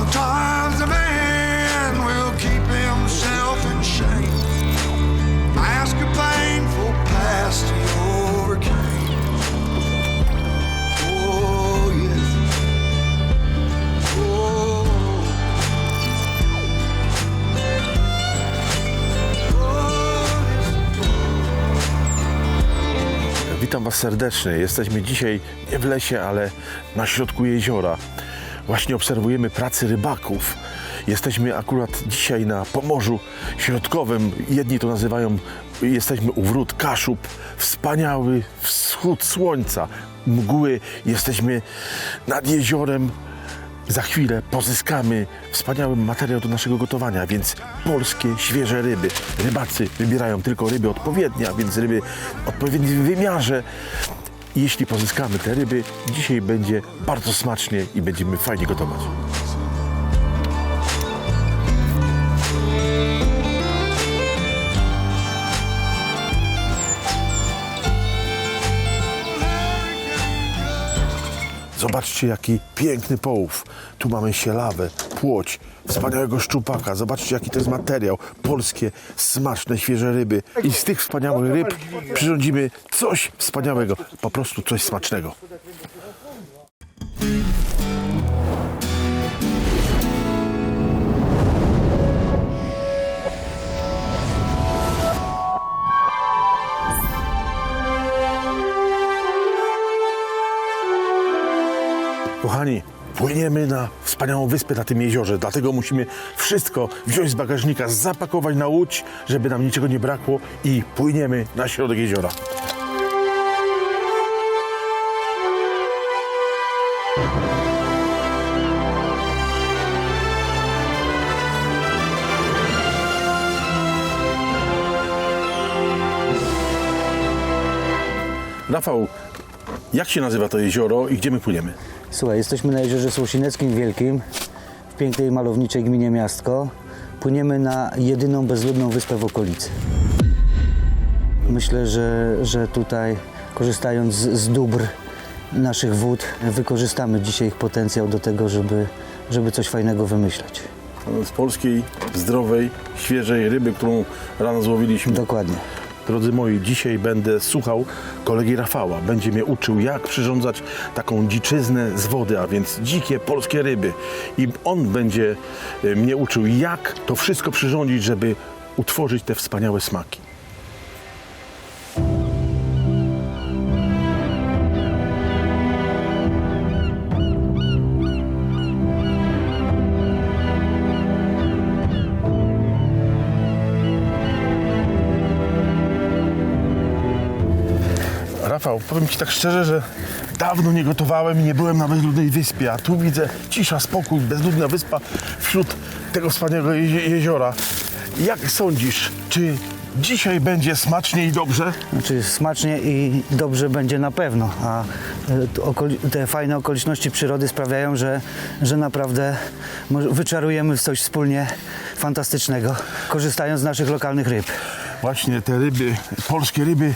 Sometimes a man will keep himself in. Mask a painful past he overcame. Oh. Oh. Witam Was serdecznie. Jesteśmy dzisiaj nie w lesie, ale na środku jeziora. Właśnie obserwujemy pracy rybaków. Jesteśmy akurat dzisiaj na Pomorzu Środkowym. Jedni to nazywają, jesteśmy u wrót Kaszub. Wspaniały wschód słońca, mgły. Jesteśmy nad jeziorem. Za chwilę pozyskamy wspaniały materiał do naszego gotowania, więc polskie, świeże ryby. Rybacy wybierają tylko ryby odpowiednie, a więc ryby w odpowiednim wymiarze. Jeśli pozyskamy te ryby, dzisiaj będzie bardzo smacznie i będziemy fajnie gotować. Zobaczcie, jaki piękny połów. Tu mamy sielawę, płoć, wspaniałego szczupaka. Zobaczcie, jaki to jest materiał. Polskie, smaczne, świeże ryby. I z tych wspaniałych ryb przyrządzimy coś wspaniałego. Po prostu coś smacznego. Kochani, płyniemy na wspaniałą wyspę na tym jeziorze, dlatego musimy wszystko wziąć z bagażnika, zapakować na łódź, żeby nam niczego nie brakło i płyniemy na środek jeziora. Rafał, jak się nazywa to jezioro i gdzie my płyniemy? Słuchaj, jesteśmy na Jeziorze Słosinickim Wielkim, w pięknej malowniczej gminie Miastko. Płyniemy na jedyną bezludną wyspę w okolicy. Myślę, że, że tutaj korzystając z, z dóbr naszych wód, wykorzystamy dzisiaj ich potencjał do tego, żeby, żeby coś fajnego wymyślać. z polskiej, zdrowej, świeżej ryby, którą rano złowiliśmy. Dokładnie. Drodzy moi, dzisiaj będę słuchał kolegi Rafała. Będzie mnie uczył, jak przyrządzać taką dziczyznę z wody, a więc dzikie polskie ryby. I on będzie e, mnie uczył, jak to wszystko przyrządzić, żeby utworzyć te wspaniałe smaki. Powiem Ci tak szczerze, że dawno nie gotowałem i nie byłem na bezludnej wyspie, a tu widzę cisza, spokój, bezludna wyspa wśród tego wspaniałego jezie- jeziora. Jak sądzisz, czy dzisiaj będzie smacznie i dobrze? Znaczy smacznie i dobrze będzie na pewno, a e, te fajne okoliczności przyrody sprawiają, że, że naprawdę wyczarujemy coś wspólnie fantastycznego, korzystając z naszych lokalnych ryb. Właśnie te ryby, polskie ryby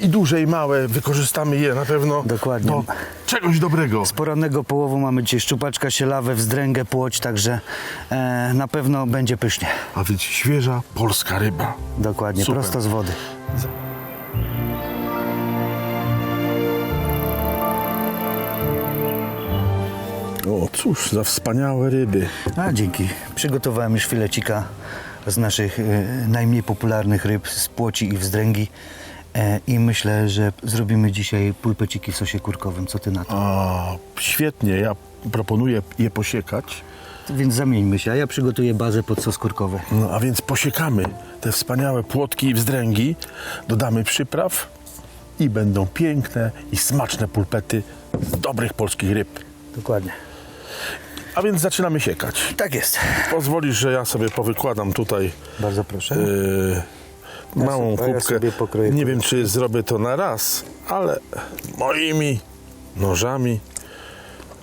i duże i małe, wykorzystamy je na pewno Dokładnie. do czegoś dobrego. Z porannego połowu mamy dzisiaj szczupaczka, sielawę, wzdręgę, płoć, także e, na pewno będzie pysznie. A więc świeża polska ryba. Dokładnie, Super. prosto z wody. O cóż, za wspaniałe ryby. A dzięki. Przygotowałem już filecika z naszych e, najmniej popularnych ryb, z płoci i wzdręgi. E, I myślę, że zrobimy dzisiaj pulpeciki w sosie kurkowym. Co ty na to? A, świetnie, ja proponuję je posiekać. Więc zamieńmy się, a ja przygotuję bazę pod sos kurkowy. No, a więc posiekamy te wspaniałe płotki i wzdręgi, dodamy przypraw i będą piękne i smaczne pulpety z dobrych polskich ryb. Dokładnie. A więc zaczynamy siekać. Tak jest. Pozwolisz, że ja sobie powykładam tutaj Bardzo proszę. Małą sobie- ja kubkę. pokroję Nie wiem, czy zrobię to na raz, ale moimi nożami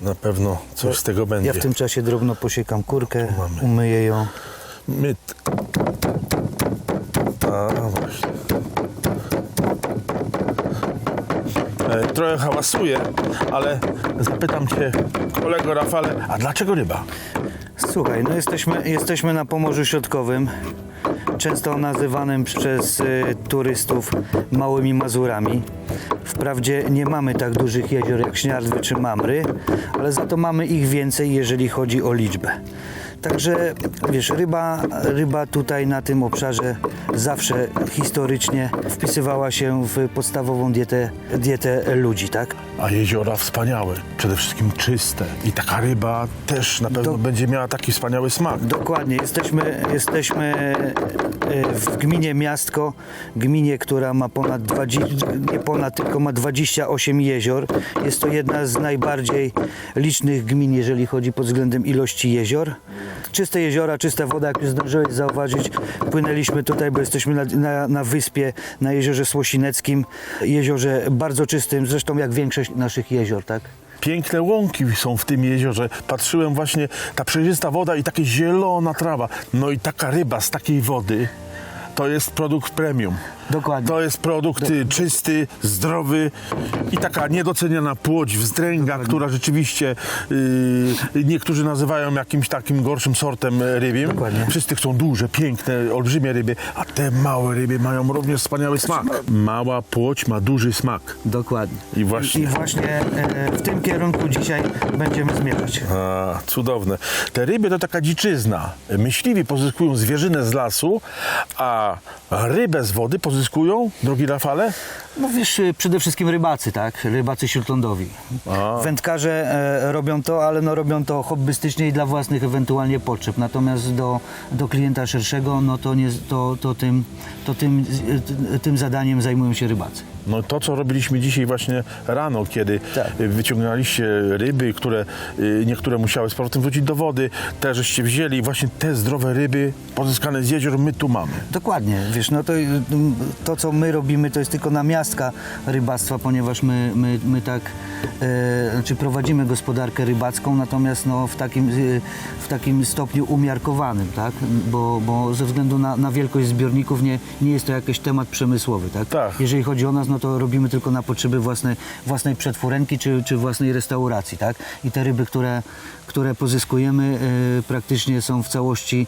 na pewno coś z tego będzie. Ja w tym czasie drobno posiekam kurkę, umyję ją. My... A, właśnie. E, Trochę hałasuje, ale zapytam Cię, kolego Rafale, a dlaczego ryba? Słuchaj, no jesteśmy, jesteśmy na Pomorzu Środkowym, często nazywanym przez y, turystów małymi Mazurami. Wprawdzie nie mamy tak dużych jezior jak Śniardwy czy Mamry, ale za to mamy ich więcej, jeżeli chodzi o liczbę. Także wiesz, ryba, ryba tutaj na tym obszarze zawsze historycznie wpisywała się w podstawową dietę, dietę ludzi, tak? A jeziora wspaniałe, przede wszystkim czyste. I taka ryba też na pewno Do- będzie miała taki wspaniały smak. Dokładnie, jesteśmy, jesteśmy e, w gminie Miastko, gminie, która ma ponad 20, nie ponad, tylko ma 28 jezior. Jest to jedna z najbardziej licznych gmin, jeżeli chodzi pod względem ilości jezior. Czyste jeziora, czysta woda, jak już zdążyłeś zauważyć, płynęliśmy tutaj, bo jesteśmy na, na, na wyspie, na jeziorze Słosineckim, jeziorze bardzo czystym, zresztą jak większość naszych jezior, tak? Piękne łąki są w tym jeziorze. Patrzyłem właśnie, ta przejrzysta woda i takie zielona trawa. No i taka ryba z takiej wody to jest produkt premium. Dokładnie. To jest produkt y, czysty, zdrowy i taka niedoceniana płoć wzdręga, która rzeczywiście y, niektórzy nazywają jakimś takim gorszym sortem e, rybim. Dokładnie. Wszyscy chcą duże, piękne, olbrzymie ryby, a te małe ryby mają również wspaniały smak. Mała płoć ma duży smak. Dokładnie. I właśnie- I, i właśnie e, w tym kierunku dzisiaj będziemy zmierzać. A, cudowne. Te ryby to taka dziczyzna. Myśliwi pozyskują zwierzynę z lasu, a rybę z wody pozyskują, drogi Rafale? No wiesz, y, przede wszystkim rybacy, tak? Rybacy śródlądowi. A. Wędkarze e, robią to, ale no robią to hobbystycznie i dla własnych ewentualnie potrzeb. Natomiast do, do klienta szerszego, no to, nie, to, to, tym, to tym, y, tym zadaniem zajmują się rybacy. No to, co robiliśmy dzisiaj właśnie rano, kiedy Tak. y, wyciągnęliście ryby, które y, niektóre musiały z powrotem wrócić do wody, te żeście wzięli, właśnie te zdrowe ryby pozyskane z jezior my tu mamy. Dokładnie, wiesz, no to, to co my robimy to jest tylko namiastka rybactwa, ponieważ my, my, my tak, e, znaczy prowadzimy gospodarkę rybacką, natomiast no w takim, e, w takim stopniu umiarkowanym, tak, bo, bo ze względu na, na wielkość zbiorników nie, nie jest to jakiś temat przemysłowy, tak? Tak. Jeżeli chodzi o nas, no to robimy tylko na potrzeby własnej, własnej przetwórenki czy, czy własnej restauracji, tak? I te ryby, które, które pozyskujemy e, praktycznie są w całości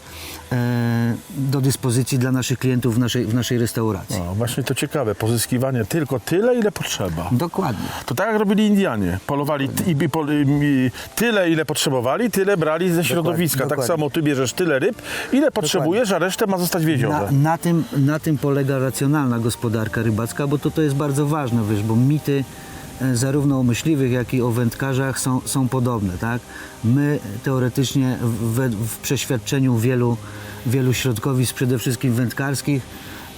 e, do dyspozycji dla naszych klientów w naszej, w naszej restauracji. No, właśnie to ciekawe, pozyskiwanie tylko tyle, ile potrzeba. Dokładnie. To tak jak robili Indianie. Polowali i, i, i tyle, ile potrzebowali, tyle brali ze środowiska. Tak dokładnie. samo ty bierzesz tyle ryb, ile potrzebujesz, a resztę ma zostać w jeziorze. Na, na, tym, na tym polega racjonalna gospodarka rybacka, bo to, to jest bardzo ważne, wiesz, bo mity zarówno o myśliwych, jak i o wędkarzach są, są podobne, tak? My teoretycznie w, w przeświadczeniu wielu, wielu środkowisk, przede wszystkim wędkarskich,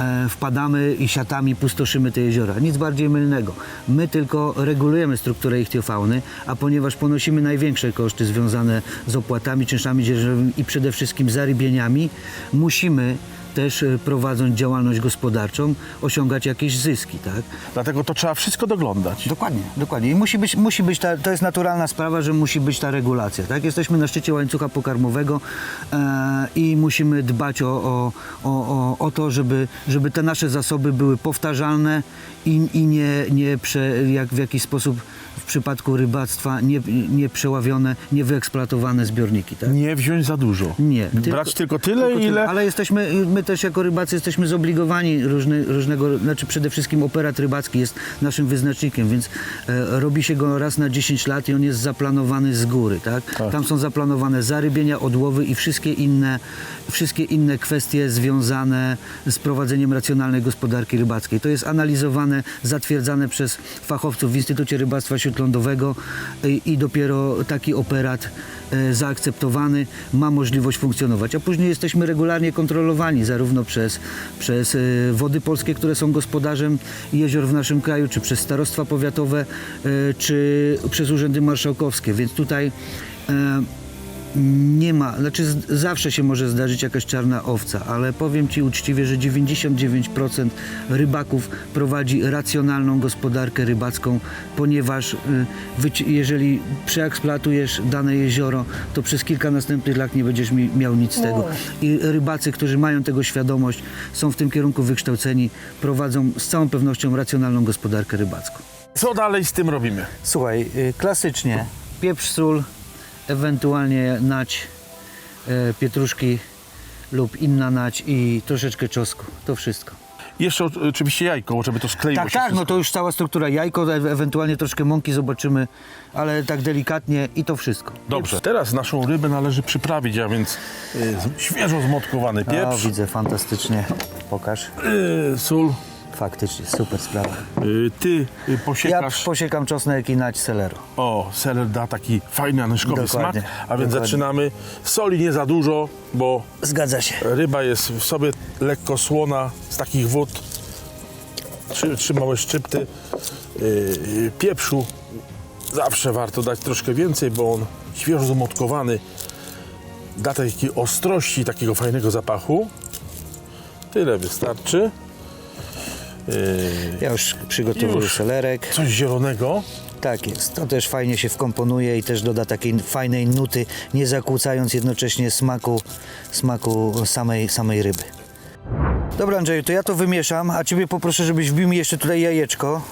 e, wpadamy i siatami pustoszymy te jeziora. Nic bardziej mylnego. My tylko regulujemy strukturę ichtiofauny, a ponieważ ponosimy największe koszty związane z opłatami, czynszami dzierżawymi i przede wszystkim zarybieniami, musimy też e, prowadząc działalność gospodarczą osiągać jakieś zyski, tak? Dlatego to trzeba wszystko doglądać. Dokładnie, dokładnie. I musi być, musi być ta, to jest naturalna sprawa, że musi być ta regulacja, tak? Jesteśmy na szczycie łańcucha pokarmowego e, i musimy dbać o, o, o, o, o to, żeby, żeby te nasze zasoby były powtarzalne i, i nie, nie prze, jak w jakiś sposób w przypadku rybactwa nie, nie przeławione, nie wyeksploatowane zbiorniki, tak? Nie wziąć za dużo. Nie. Brać tylko tyle, tylko ile... Ale jesteśmy, my też jako rybacy jesteśmy zobligowani różny, różnego, znaczy przede wszystkim operat rybacki jest naszym wyznacznikiem, więc e, robi się go raz na 10 lat i on jest zaplanowany z góry, tak? Tam są zaplanowane zarybienia, odłowy i wszystkie inne, wszystkie inne kwestie związane z prowadzeniem racjonalnej gospodarki rybackiej. To jest analizowane, zatwierdzane przez fachowców w Instytucie Rybactwa Śródlądowego i, i dopiero taki operat e, zaakceptowany ma możliwość funkcjonować. A później jesteśmy regularnie kontrolowani zarówno przez, przez e, Wody Polskie, które są gospodarzem jezior w naszym kraju, czy przez starostwa powiatowe, czy przez urzędy marszałkowskie. Więc tutaj nie ma, znaczy z- zawsze się może zdarzyć jakaś czarna owca, ale powiem Ci uczciwie, że 99% rybaków prowadzi racjonalną gospodarkę rybacką, ponieważ y, jeżeli przeeksploatujesz dane jezioro, to przez kilka następnych lat nie będziesz mi, miał nic z tego. I rybacy, którzy mają tego świadomość, są w tym kierunku wykształceni, prowadzą z całą pewnością racjonalną gospodarkę rybacką. Co dalej z tym robimy? Słuchaj, y, klasycznie pieprz, sól, ewentualnie nać, e, pietruszki lub inna nać i troszeczkę czosnku. To wszystko. Jeszcze o- oczywiście jajko, żeby to skleiło Tak, się tak, no wszystko. to już cała struktura. Jajko, e- ewentualnie troszkę mąki zobaczymy, ale tak delikatnie i to wszystko. Dobrze, teraz naszą rybę należy przyprawić, a więc y, świeżo zmotkowany O, pieprz, widzę, fantastycznie. Pokaż. y, sól, Faktycznie, super sprawa. y, ty y, Ja posiekasz. posiekam czosnek i nać selero. O, seler da taki fajny, anyszkowy Dokładnie, smak, a więc dokładnie. zaczynamy. Soli nie za dużo, bo Zgadza się. ryba jest w sobie lekko słona z takich wód. Trzy, trzy małe szczypty yy, yy, pieprzu. Zawsze warto dać troszkę więcej, bo on świeżo zamotkowany da takiej ostrości, takiego fajnego zapachu. Tyle wystarczy. Ja już przygotowuję Już. selerek. coś zielonego. Tak jest. To też fajnie się wkomponuje i też doda takiej fajnej nuty, nie zakłócając jednocześnie smaku, smaku samej, samej ryby. Dobra Andrzeju, to ja to wymieszam, a Ciebie poproszę, żebyś wbił mi jeszcze tutaj jajeczko,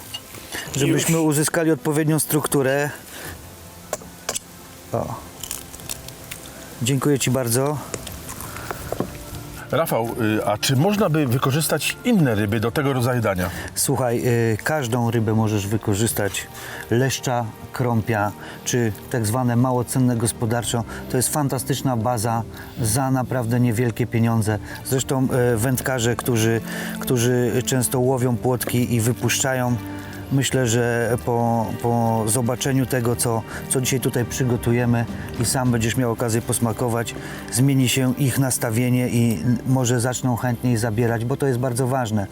żebyśmy Już. uzyskali odpowiednią strukturę. O. Dziękuję Ci bardzo. Rafał, yy, a czy można by wykorzystać inne ryby do tego rodzaju dania? Słuchaj, y, każdą rybę możesz wykorzystać. Leszcza, krąpia, czy tak zwane mało cenne gospodarczo. To jest fantastyczna baza za naprawdę niewielkie pieniądze. Zresztą y, wędkarze, którzy, którzy często łowią płotki i wypuszczają Myślę, że po, po zobaczeniu tego, co, co dzisiaj tutaj przygotujemy i sam będziesz miał okazję posmakować, zmieni się ich nastawienie i może zaczną chętniej zabierać, bo to jest bardzo ważne,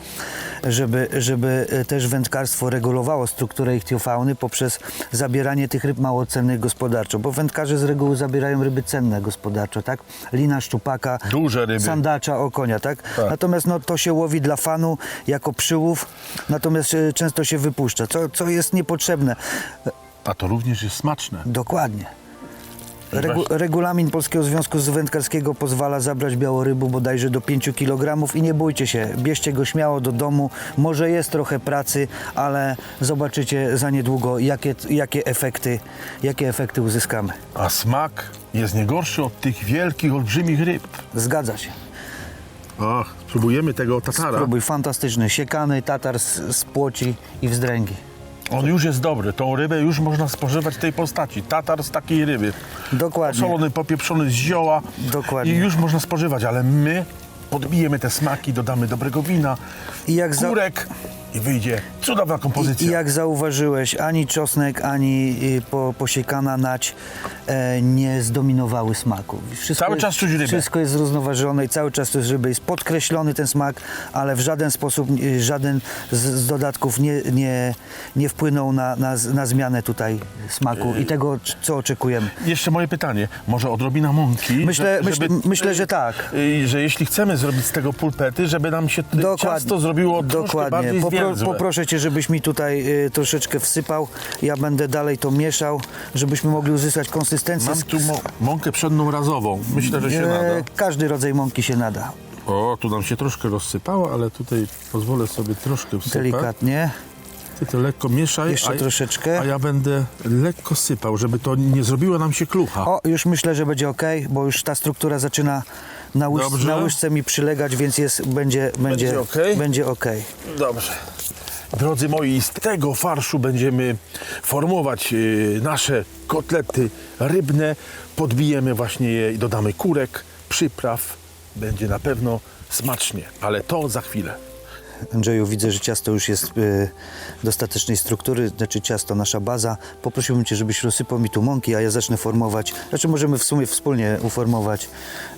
żeby, żeby e, też wędkarstwo regulowało strukturę ichtiofauny poprzez zabieranie tych ryb mało cennych gospodarczo, bo wędkarze z reguły zabierają ryby cenne gospodarczo, tak? Lina szczupaka, Duże ryby. sandacza, okonia, tak? Tak. Natomiast no, to się łowi dla fanu jako przyłów, natomiast e, często się wypuszcza, co, co jest niepotrzebne. A to również jest smaczne. Dokładnie. Regu, regulamin Polskiego Związku Wędkarskiego pozwala zabrać białorybu bodajże do 5 kg i nie bójcie się, bierzcie go śmiało do domu. Może jest trochę pracy, ale zobaczycie za niedługo, jakie, jakie, efekty, jakie efekty uzyskamy. A smak jest nie gorszy od tych wielkich, olbrzymich ryb. Zgadza się. Ach, spróbujemy tego tatara. Próbuj, fantastyczny, siekany tatar z, z płoci i wzdręgi. On już jest dobry. Tą rybę już można spożywać w tej postaci. Tatar z takiej ryby. Dokładnie. Solony, popieprzony z zioła. Dokładnie. I już można spożywać, ale my podbijemy te smaki, dodamy dobrego wina, I jak za- kurek i wyjdzie cudowna I kompozycja. jak zauważyłeś, ani czosnek, ani y, po, posiekana nać e, nie zdominowały smaku. Wszystko Cały jest, czas czuć rybę. Wszystko jest zrównoważone i cały czas to jest ryby. Jest podkreślony ten smak, ale w żaden sposób, y, żaden z, z dodatków nie, nie, nie wpłynął na, na, na zmianę tutaj smaku i tego, c- co oczekujemy. Jeszcze moje pytanie. Może odrobina mąki? Myślę, że- żeby- myślę, że tak. y, że jeśli chcemy zrobić z tego pulpety, żeby nam się t- ciasto zrobiło dokładnie. bardziej Popro, poproszę Cię, żebyś mi tutaj y, troszeczkę wsypał. Ja będę dalej to mieszał, żebyśmy mogli uzyskać konsystencję. Mam tu mąkę pszenną razową. Myślę, że się nada. Każdy rodzaj mąki się nada. O, tu nam się troszkę rozsypało, ale tutaj pozwolę sobie troszkę wsypać. Delikatnie. Ty to lekko mieszaj, Jeszcze a, troszeczkę. a ja będę lekko sypał, żeby to nie zrobiło nam się klucha. O, już myślę, że będzie ok, bo już ta struktura zaczyna na, łyż, Dobrze. na łyżce mi przylegać, więc jest, będzie, będzie, okej? będzie ok. Dobrze. Drodzy moi, z tego farszu będziemy formować y, nasze kotlety rybne. Podbijemy właśnie je i dodamy kurek, przypraw. Będzie na pewno smacznie, ale to za chwilę. Andrzeju, widzę, że ciasto już jest y, dostatecznej struktury, znaczy ciasto, nasza baza. Poprosiłbym Cię, żebyś rozsypał mi tu mąki, a ja zacznę formować, znaczy możemy w sumie wspólnie uformować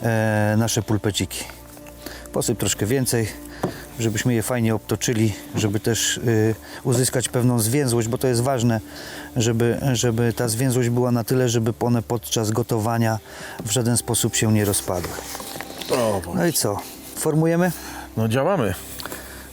e, nasze pulpeciki. Posyp troszkę więcej, żebyśmy je fajnie obtoczyli, żeby też y, uzyskać pewną zwięzłość, bo to jest ważne, żeby, żeby ta zwięzłość była na tyle, żeby one podczas gotowania w żaden sposób się nie rozpadły. O, No i co? Formujemy? no działamy.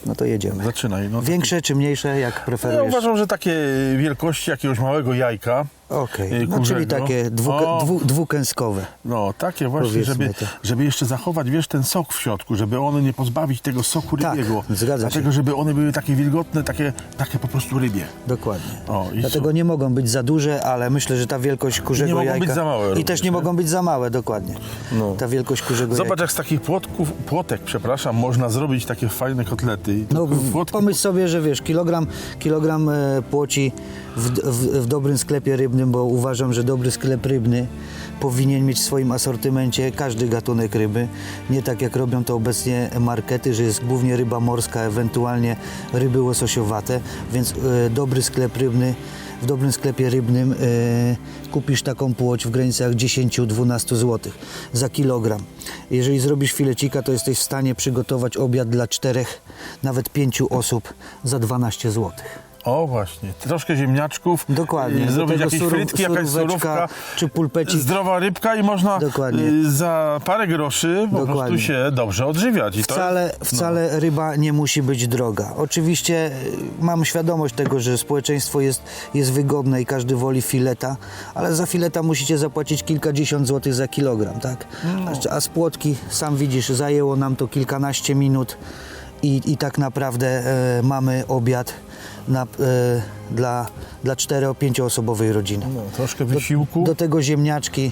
No to jedziemy. Zaczynaj. No, Większe czy mniejsze, jak ja preferujesz? uważam, że takie wielkości jakiegoś małego jajka Okej, y, no, czyli kurzego. takie O, dwu, dwukęskowe. No, takie właśnie, żeby, to. żeby jeszcze zachować, wiesz, ten sok w środku, żeby one nie pozbawić tego soku Tak, rybiego. zgadza się. Dlatego, żeby one były takie wilgotne, takie, takie po prostu rybie. Dokładnie. O, Dlatego su- nie mogą być za duże, ale myślę, że ta wielkość kurzego Nie mogą jajka... być za małe I również, też nie, nie? mogą być za małe, dokładnie. No. Ta wielkość kurzego Zobacz, jajka. jak z takich płotków, płotek, przepraszam, można zrobić takie fajne kotlety. No, płotki- pomyśl sobie, że wiesz, kilogram, kilogram e, płoci w, w, w dobrym sklepie rybnym, bo uważam, że dobry sklep rybny powinien mieć w swoim asortymencie każdy gatunek ryby. Nie tak jak robią to obecnie markety, że jest głównie ryba morska, ewentualnie ryby łososiowate, więc e, dobry sklep rybny w dobrym sklepie rybnym e, kupisz taką płoć w granicach 10-12 zł za kilogram. Jeżeli zrobisz filecika, to jesteś w stanie przygotować obiad dla czterech, nawet pięciu osób za 12 zł. O właśnie, troszkę ziemniaczków. Dokładnie. Do Zrobić jakieś surów- frytki, jakaś surówka. czy pulpecik. Zdrowa rybka i można Dokładnie. y, za parę groszy po Dokładnie. prostu się dobrze odżywiać. I Wcale, wcale ryba nie musi być droga. Oczywiście y, mam świadomość tego, że społeczeństwo jest, jest wygodne i każdy woli fileta, ale za fileta musicie zapłacić kilkadziesiąt złotych za kilogram, tak? A, a z płotki, sam widzisz, zajęło nam to kilkanaście minut i, i tak naprawdę e, mamy obiad na, e, dla, dla cztero-pięcioosobowej rodziny. no, troszkę wysiłku. Do tego ziemniaczki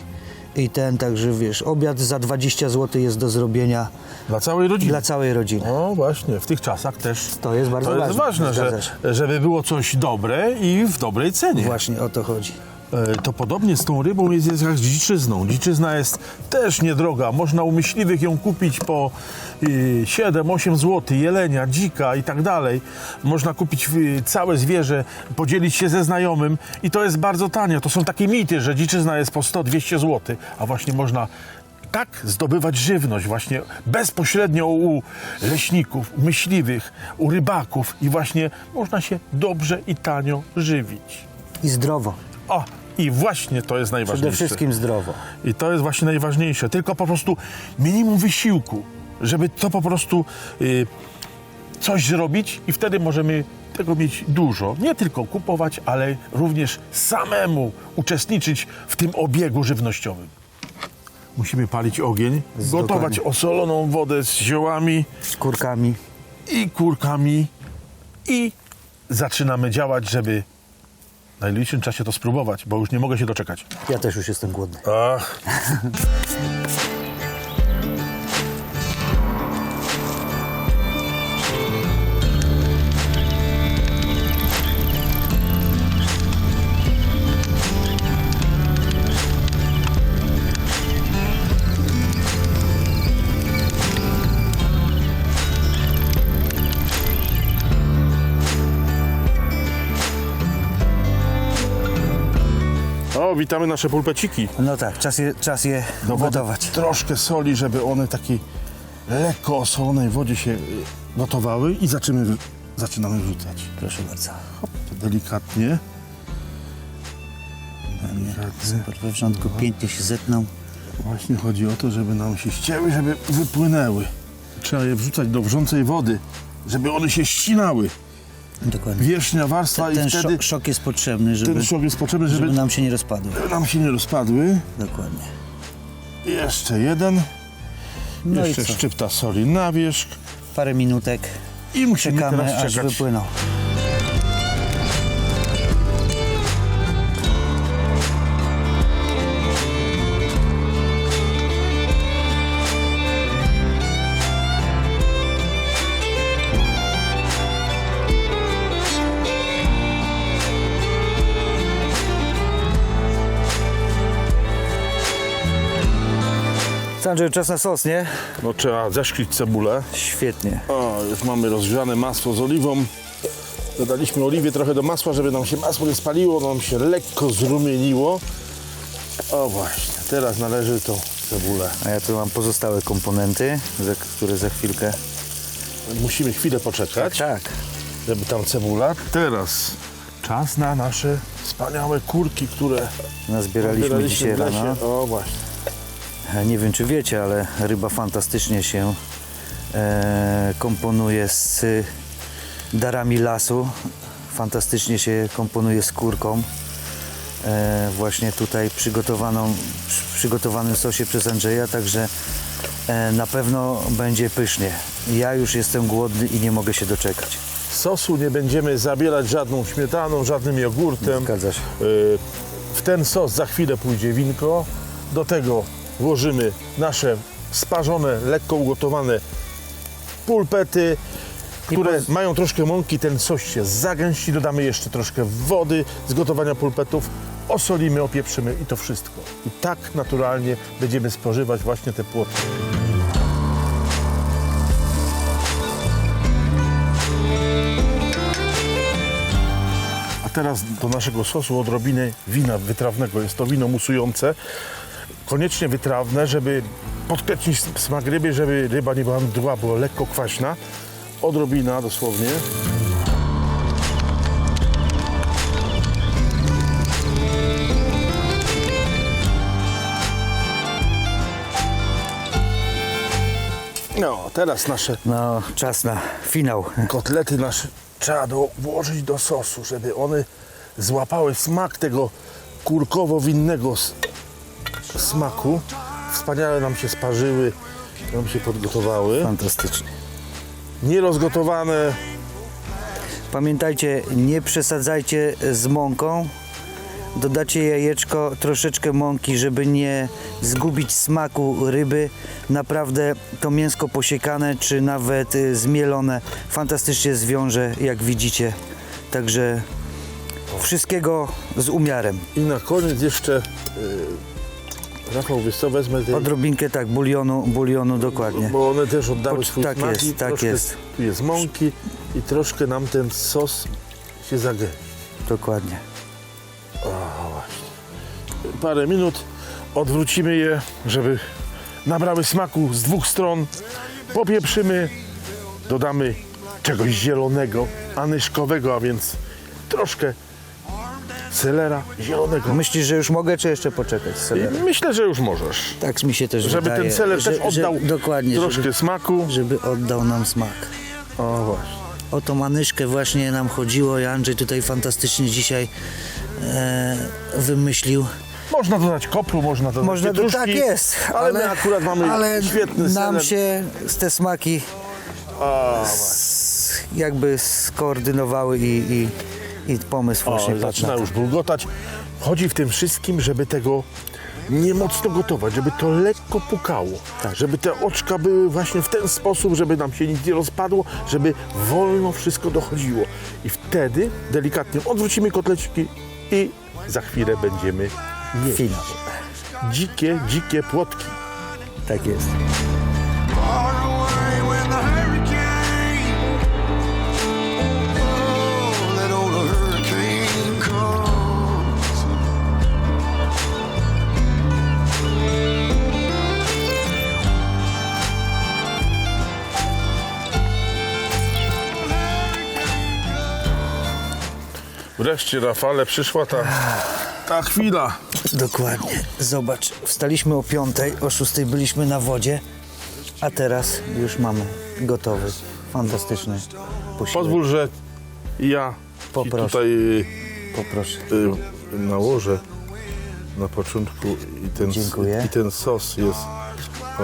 i ten, także wiesz, obiad za 20 zł jest do zrobienia Dla całej rodziny. dla całej rodziny. No właśnie, w tych czasach też To jest bardzo to jest ważne, ważne, że, żeby było coś dobre i w dobrej cenie. Właśnie o to chodzi. E, To podobnie z tą rybą jest, jest jak z dziczyzną. Dziczyzna jest też niedroga. Można u myśliwych ją kupić po y, 7-8 zł, jelenia, dzika i tak dalej. Można kupić y, całe zwierzę, podzielić się ze znajomym i to jest bardzo tanio. To są takie mity, że dziczyzna jest po 100-200 zł, a właśnie można tak zdobywać żywność właśnie bezpośrednio u leśników, u myśliwych, u rybaków i właśnie można się dobrze i tanio żywić. I zdrowo. O, i właśnie to jest Przede najważniejsze. wszystkim zdrowo. I to jest właśnie najważniejsze. Tylko po prostu minimum wysiłku, żeby to po prostu y, coś zrobić i wtedy możemy tego mieć dużo. Nie tylko kupować, ale również samemu uczestniczyć w tym obiegu żywnościowym. Musimy palić ogień, Z- gotować dokładnie. osoloną wodę z ziołami Z kurkami. i kurkami i zaczynamy działać, żeby w najbliższym czasie to spróbować, bo już nie mogę się doczekać. Ja też już jestem głodny. Ach. Witamy nasze pulpeciki. No tak, czas je, czas je Do wody gotować. Troszkę soli, żeby one takiej lekko osolonej wodzie się y, gotowały i zaczynamy, zaczynamy wrzucać. Proszę bardzo. Delikatnie. Delikatnie. Super, we wrzątku pięknie się zetną. Właśnie chodzi o to, żeby nam się ścięły, żeby wypłynęły. Trzeba je wrzucać do wrzącej wody, żeby one się ścinały. Dokładnie. Wierzchnia warstwa Ten i wtedy szok, szok jest potrzebny, żeby, ten szok jest potrzebny, żeby, żeby nam się nie rozpadły. nam się nie rozpadły. Dokładnie. Jeszcze jeden. No Jeszcze co? szczypta soli na wierzch. Parę minutek I musimy czekamy, teraz aż czekać. wypłyną. Andrzej, czas na sos, nie? No trzeba zeszklić cebulę. Świetnie. O, już mamy rozgrzane masło z oliwą. Dodaliśmy oliwie trochę do masła, żeby nam się masło nie spaliło, nam się lekko zrumieniło. O właśnie, teraz należy to cebulę. A ja tu mam pozostałe komponenty, za, które za chwilkę. Musimy chwilę poczekać, Tak. żeby tam cebula. Teraz czas na nasze wspaniałe kurki, które Nazbieraliśmy zbieraliśmy dzisiaj rano. O właśnie. Nie wiem, czy wiecie, ale ryba fantastycznie się e, komponuje z darami lasu. Fantastycznie się komponuje z kurką. e, właśnie tutaj przygotowaną, przy, przygotowanym sosie przez Andrzeja, także e, na pewno będzie pysznie. Ja już jestem głodny i nie mogę się doczekać. Sosu nie będziemy zabierać żadną śmietaną, żadnym jogurtem. Zgadza się. W ten sos za chwilę pójdzie winko. Do tego włożymy nasze sparzone, lekko ugotowane pulpety, które mają troszkę mąki. Ten sos się zagęści. Dodamy jeszcze troszkę wody z gotowania pulpetów. Osolimy, opieprzymy i to wszystko. I tak naturalnie będziemy spożywać właśnie te płotki. A teraz do naszego sosu odrobinę wina wytrawnego. Jest to wino musujące, koniecznie wytrawne, żeby podkreślić smak ryby, żeby ryba nie była mdła, była lekko kwaśna. Odrobina dosłownie. No, teraz nasze No, czas na finał. kotlety nasze trzeba do, włożyć do sosu, żeby one złapały smak tego kurkowo-winnego s- smaku. Wspaniale nam się sparzyły, nam się podgotowały. Fantastycznie. Nierozgotowane, Pamiętajcie, nie przesadzajcie z mąką. Dodacie jajeczko, troszeczkę mąki, żeby nie zgubić smaku ryby. Naprawdę to mięsko posiekane, czy nawet y, zmielone, fantastycznie zwiąże, jak widzicie. Także wszystkiego z umiarem. I na koniec jeszcze, yy, Rafał, wiesz co, wezmę tej, Odrobinkę tak, bulionu, bulionu dokładnie. bo one też oddały Pocz- swój tak smak jest, i tak troszkę jest. tu jest mąki i troszkę nam ten sos się zagęści. Dokładnie. Parę minut, odwrócimy je, żeby nabrały smaku z dwóch stron. Popieprzymy, dodamy czegoś zielonego, anyszkowego, a więc troszkę selera zielonego. Myślisz, że już mogę, czy jeszcze poczekać z selerem? Myślę, że już możesz. Tak mi się też Żeby wydaje. ten seler też oddał dokładnie, troszkę żeby, smaku. żeby oddał nam smak. O właśnie. O tą manyszkę właśnie nam chodziło i Andrzej tutaj fantastycznie dzisiaj e, wymyślił. Można dodać kopru, można dodać Można pietruszki, tak jest, ale, my akurat mamy ale świetny nam seler. się z te smaki s, jakby skoordynowały i, i, i pomysł O, właśnie padł zaczyna na już bulgotać. Chodzi w tym wszystkim, żeby tego nie mocno gotować, żeby to lekko pukało. Tak. Żeby te oczka były właśnie w ten sposób, żeby nam się nic nie rozpadło, żeby wolno wszystko dochodziło. I wtedy delikatnie odwrócimy kotleciki i za chwilę będziemy jeść. Finał. Dzikie, dzikie płotki. Tak jest. Wreszcie, Rafale, przyszła ta, ta chwila. Dokładnie. Zobacz, wstaliśmy o 5, o 6 byliśmy na wodzie, a teraz już mamy gotowy, fantastyczny posiłek. Pozwól, że ja ci Poproszę. tutaj y, Poproszę. y, nałożę na początku i ten, Dziękuję. i ten sos jest. O.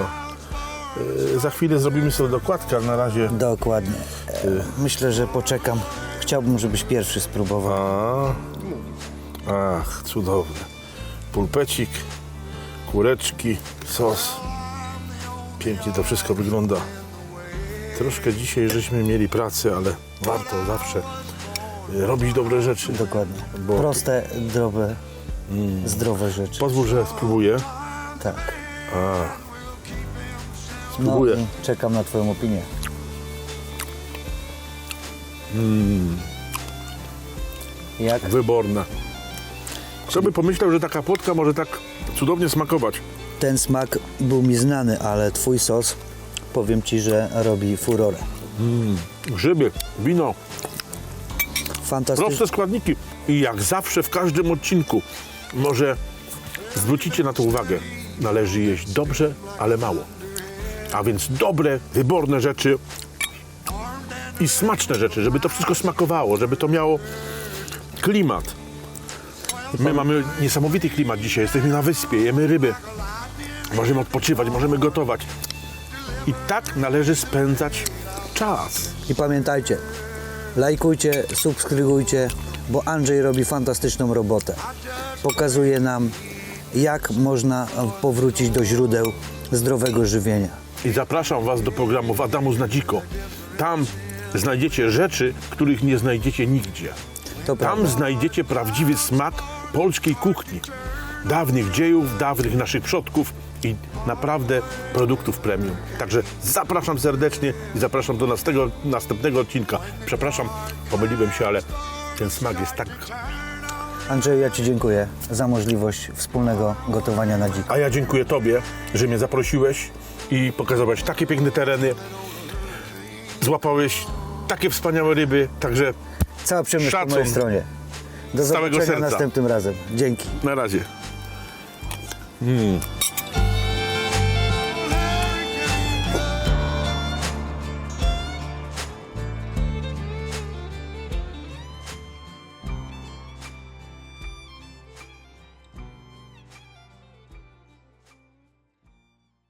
Y, Za chwilę zrobimy sobie dokładkę, ale na razie. Dokładnie. E, Myślę, że poczekam. Chciałbym, żebyś pierwszy spróbował. A, ach, cudowne. Pulpecik, kureczki, sos. Pięknie to wszystko wygląda. Troszkę dzisiaj żeśmy mieli pracy, ale warto zawsze y, robić dobre rzeczy. Dokładnie. Bo- Proste, zdrowe, zdrowe rzeczy. Pozwól, że spróbuję. Tak. A, No spróbuję. i czekam na Twoją opinię. Jak? Wyborna. Kto by pomyślał, że taka płotka może tak cudownie smakować? Ten smak był mi znany, ale Twój sos, powiem Ci, że robi furorę. Grzyby, wino, Fantastyczny. proste składniki. I jak zawsze w każdym odcinku, może zwrócicie na to uwagę, należy jeść dobrze, ale mało. A więc dobre, wyborne rzeczy i smaczne rzeczy, żeby to wszystko smakowało, żeby to miało klimat. My mamy niesamowity klimat dzisiaj. Jesteśmy na wyspie, jemy ryby. Możemy odpoczywać, możemy gotować. I tak należy spędzać czas. I pamiętajcie, lajkujcie, subskrybujcie, bo Andrzej robi fantastyczną robotę. Pokazuje nam, jak można powrócić do źródeł zdrowego żywienia. I zapraszam Was do programu Adamu na dziko. Tam znajdziecie rzeczy, których nie znajdziecie nigdzie. To Tam prawda. znajdziecie prawdziwy smak polskiej kuchni. Dawnych dziejów, dawnych naszych przodków i naprawdę produktów premium. Także zapraszam serdecznie i zapraszam do następnego, następnego odcinka. Przepraszam, pomyliłem się, ale ten smak jest tak... Andrzej, ja Ci dziękuję za możliwość wspólnego gotowania na dziko. A ja dziękuję Tobie, że mnie zaprosiłeś i pokazałeś takie piękne tereny. Złapałeś takie wspaniałe ryby, także Cała przyjemność po Szacun. mojej stronie. Do całego zobaczenia serca. następnym razem. Dzięki. na razie. Mm.